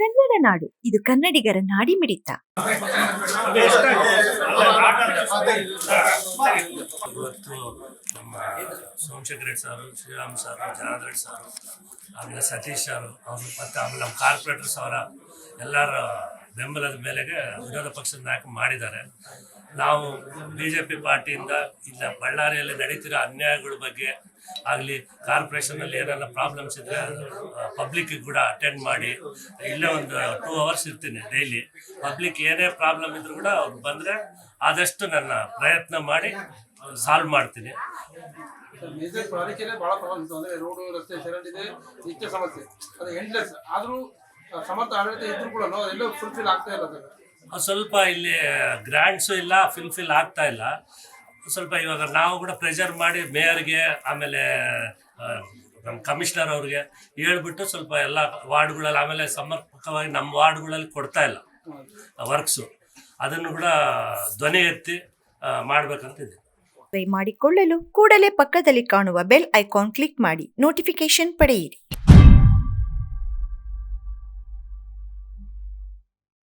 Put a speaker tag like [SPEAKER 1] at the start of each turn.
[SPEAKER 1] ಕನ್ನಡ ನಾಡು. ಇದು ಕನ್ನಡಿಗರ ನಾಡಿ ಮಿಡಿತ.
[SPEAKER 2] ಸೋಮಶೇಖರ್ ರೆಡ್ಡಿ ಸಾರು, ಶ್ರೀರಾಮ್ ಸಾರು ಜನಾರ್ದ ರೆಡ್ಡಿ ಸಾರು, ಆಮೇಲೆ ಸತೀಶ್ ಸಾರು, ಅವರು ಮತ್ತು ಆಮೇಲೆ ನಮ್ಮ ಕಾರ್ಪೊರೇಟರ್ ಅವರ ಎಲ್ಲರ ಬೆಂಬಲದ ಮೇಲೆಗೆ ವಿರೋಧ ಪಕ್ಷದ ನಾಯಕ ಮಾಡಿದ್ದಾರೆ. ನಾವು ಬಿ ಜೆ ಪಿ ಪಾರ್ಟಿಯಿಂದ ಇಲ್ಲ, ಬಳ್ಳಾರಿಯಲ್ಲಿ ನಡೀತಿರೋ ಅನ್ಯಾಯಗಳ ಬಗ್ಗೆ ಆಗಲಿ ಕಾರ್ಪೊರೇಷನಲ್ಲಿ ಏನಾರ ಪ್ರಾಬ್ಲಮ್ಸ್ ಇದ್ದರೆ ಪಬ್ಲಿಕ್ಕಿಗೆ ಕೂಡ ಅಟೆಂಡ್ ಮಾಡಿ, ಇಲ್ಲೇ ಒಂದು ಟೂ ಅವರ್ಸ್ ಇರ್ತೀನಿ ಡೈಲಿ ಪಬ್ಲಿಕ್ ಏನೇ ಪ್ರಾಬ್ಲಮ್ ಇದ್ರೂ ಕೂಡ ಅವ್ರು ಬಂದರೆ ಆದಷ್ಟು ನನ್ನ ಪ್ರಯತ್ನ ಮಾಡಿ ಸಾಲ್ವ್ ಮಾಡ್ತೀನಿ.
[SPEAKER 3] ಬಹಳ ಚರಂಡಿ ಇದೆ ಸಮಸ್ಯೆ. ಅದು ಆದರೂ ಸಮರ್ಥ ಆಡಳಿತ ಇದ್ರೂ ಕೂಡ ಅದೆಲ್ಲೂ ಫುಲ್ಫಿಲ್ ಆಗ್ತಾ ಇಲ್ಲ ಸರ್
[SPEAKER 2] ಅದು ಸ್ವಲ್ಪ ಇಲ್ಲಿ ಗ್ರ್ಯಾಂಡ್ಸು ಇಲ್ಲ ಫಿಲ್ಫಿಲ್ ಆಗ್ತಾ ಇಲ್ಲ. ಸ್ವಲ್ಪ ಇವಾಗ ನಾವು ಕೂಡ ಪ್ರೆಷರ್ ಮಾಡಿ ಮೇಯರ್ಗೆ ಆಮೇಲೆ ನಮ್ಮ ಕಮಿಷನರ್ ಅವ್ರಿಗೆ ಹೇಳ್ಬಿಟ್ಟು ಸ್ವಲ್ಪ ಎಲ್ಲ ವಾರ್ಡ್ಗಳಲ್ಲಿ ಆಮೇಲೆ ಸಮರ್ಪಕವಾಗಿ ನಮ್ಮ ವಾರ್ಡ್ಗಳಲ್ಲಿ ಕೊಡ್ತಾ ಇಲ್ಲ ವರ್ಕ್ಸು ಅದನ್ನು ಕೂಡ ಧ್ವನಿ ಎತ್ತಿ ಮಾಡಬೇಕಂತ
[SPEAKER 1] ಇದೆ ಮಾಡಿಕೊಳ್ಳಲು ಕೂಡಲೇ ಪಕ್ಕದಲ್ಲಿ ಕಾಣುವ ಬೆಲ್ ಐಕಾನ್ ಕ್ಲಿಕ್ ಮಾಡಿ ನೋಟಿಫಿಕೇಶನ್ ಪಡೆಯಿರಿ.